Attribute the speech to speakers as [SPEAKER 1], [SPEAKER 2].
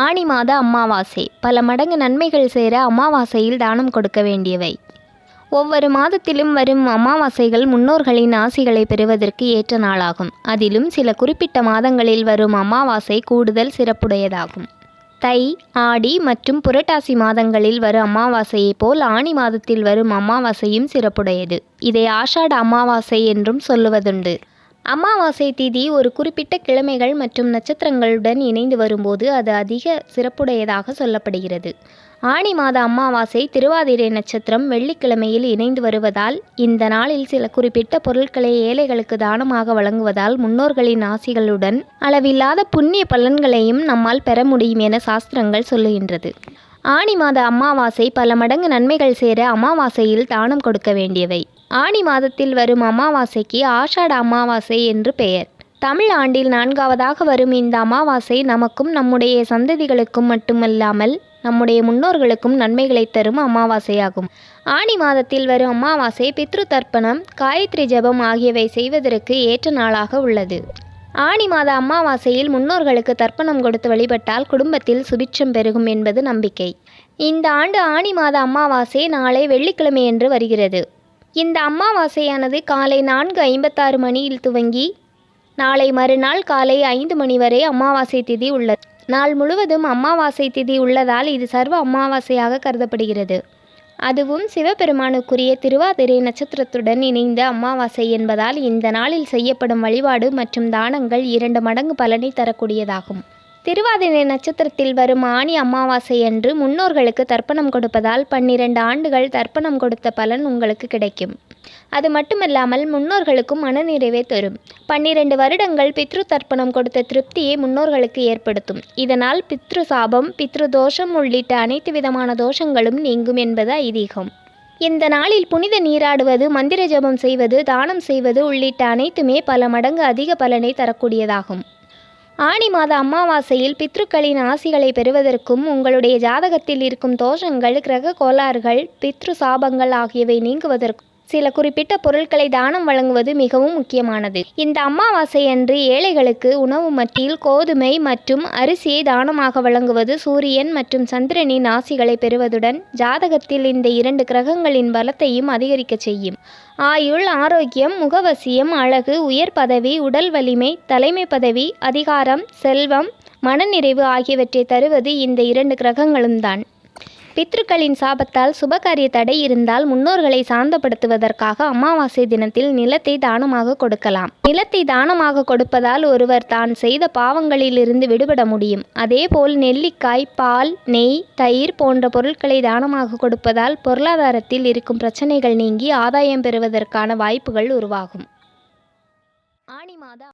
[SPEAKER 1] ஆனி மாத அமாவாசை பல மடங்கு நன்மைகள் சேர அமாவாசையில் தானம் கொடுக்க வேண்டியவை. ஒவ்வொரு மாதத்திலும் வரும் அமாவாசைகள் முன்னோர்களின் ஆசிகளை பெறுவதற்கு ஏற்ற நாளாகும். அதிலும் சில குறிப்பிட்ட மாதங்களில் வரும் அமாவாசை கூடுதல் சிறப்புடையதாகும். தை ஆடி மற்றும் புரட்டாசி மாதங்களில் வரும் அமாவாசையைப் போல் ஆனி மாதத்தில் வரும் அமாவாசையும் சிறப்புடையது. இதை ஆஷாட அமாவாசை என்றும் சொல்லுவதுண்டு. அமாவாசை திதி ஒரு குறிப்பிட்ட கிழமைகள் மற்றும் நட்சத்திரங்களுடன் இணைந்து வரும்போது அது அதிக சிறப்புடையதாக சொல்லப்படுகிறது. ஆனி மாத அமாவாசை திருவாதிரை நட்சத்திரம் வெள்ளிக்கிழமையில் இணைந்து வருவதால் இந்த நாளில் சில குறிப்பிட்ட பொருட்களை ஏழைகளுக்கு தானமாக வழங்குவதால் முன்னோர்களின் ஆசிகளுடன் அளவில்லாத புண்ணிய பலன்களையும் நம்மால் பெற முடியும் என சாஸ்திரங்கள் சொல்லுகின்றது. ஆனி மாத அமாவாசை பல மடங்கு நன்மைகள் சேர அமாவாசையில் தானம் கொடுக்க வேண்டியவை. ஆனி மாதத்தில் வரும் அமாவாசைக்கு ஆஷாட அமாவாசை என்று பெயர். தமிழ் ஆண்டில் நான்காவதாக வரும் இந்த அமாவாசை நமக்கும் நம்முடைய சந்ததிகளுக்கும் மட்டுமல்லாமல் நம்முடைய முன்னோர்களுக்கும் நன்மைகளை தரும் அமாவாசையாகும். ஆனி மாதத்தில் வரும் அமாவாசை பித்ரு தர்ப்பணம் காயத்ரி ஜெபம் ஆகியவை செய்வதற்கு ஏற்ற நாளாக உள்ளது. ஆனி மாத அமாவாசையில் முன்னோர்களுக்கு தர்ப்பணம் கொடுத்து வழிபட்டால் குடும்பத்தில் சுபிட்சம் பெருகும் என்பது நம்பிக்கை. இந்த ஆண்டு ஆனி மாத அமாவாசை நாளை வெள்ளிக்கிழமையன்று வருகிறது. இந்த அமாவாசையானது காலை நான்கு ஐம்பத்தாறு மணியில் துவங்கி நாளை மறுநாள் காலை ஐந்து மணி வரை அமாவாசை திதி உள்ளது. நாள் முழுவதும் அமாவாசை திதி உள்ளதால் இது சர்வ அமாவாசையாக கருதப்படுகிறது. அதுவும் சிவபெருமானுக்குரிய திருவாதிரை நட்சத்திரத்துடன் இணைந்த அமாவாசை என்பதால் இந்த நாளில் செய்யப்படும் வழிபாடு மற்றும் தானங்கள் இரண்டு மடங்கு பலனை தரக்கூடியதாகும். திருவாதிரை நட்சத்திரத்தில் வரும் ஆணி அமாவாசை அன்று முன்னோர்களுக்கு தர்ப்பணம் கொடுப்பதால் பன்னிரண்டு ஆண்டுகள் தர்ப்பணம் கொடுத்த பலன் உங்களுக்கு கிடைக்கும். அது மட்டுமல்லாமல் முன்னோர்களுக்கும் மனநிறைவை தரும். பன்னிரண்டு வருடங்கள் பித்ரு தர்ப்பணம் கொடுத்த திருப்தியை முன்னோர்களுக்கு ஏற்படுத்தும். இதனால் பித்ரு சாபம் பித்ரு தோஷம் உள்ளிட்ட அனைத்து விதமான தோஷங்களும் நீங்கும் என்பது ஐதீகம். இந்த நாளில் புனித நீராடுவது மந்திர ஜபம் செய்வது தானம் செய்வது உள்ளிட்ட அனைத்துமே பல மடங்கு அதிக பலனை தரக்கூடியதாகும். ஆனி மாத அமாவாசையில் பித்ருக்களின் ஆசிகளை பெறுவதற்கும் உங்களுடைய ஜாதகத்தில் இருக்கும் தோஷங்கள் கிரக கோளாறுகள் பித்ரு சாபங்கள் ஆகியவை நீங்குவதற்கும் சில குறிப்பிட்ட பொருட்களை தானம் வழங்குவது மிகவும் முக்கியமானது. இந்த அமாவாசை அன்று ஏழைகளுக்கு உணவு மத்தியில் கோதுமை மற்றும் அரிசியை தானமாக வழங்குவது சூரியன் மற்றும் சந்திரனின் ஆசிகளை பெறுவதுடன் ஜாதகத்தில் இந்த இரண்டு கிரகங்களின் பலத்தையும் அதிகரிக்க செய்யும். ஆயுள் ஆரோக்கியம் முகவசியம் அழகு உயர் பதவி உடல் வலிமை தலைமை பதவி அதிகாரம் செல்வம் மனநிறைவு ஆகியவற்றை தருவது இந்த இரண்டு கிரகங்களும் தான் பித்ருக்களின் சாபத்தால் சுபகாரிய தடை இருந்தால் முன்னோர்களை சாந்தப்படுத்துவதற்காக அமாவாசை தினத்தில் நிலத்தை தானமாக கொடுக்கலாம். நிலத்தை தானமாக கொடுப்பதால் ஒருவர் தான் செய்த பாவங்களிலிருந்து விடுபட முடியும். அதேபோல் நெல்லிக்காய் பால் நெய் தயிர் போன்ற பொருட்களை தானமாக கொடுப்பதால் பொருளாதாரத்தில் இருக்கும் பிரச்சனைகள் நீங்கி ஆதாயம் பெறுவதற்கான வாய்ப்புகள் உருவாகும். ஆனி மாத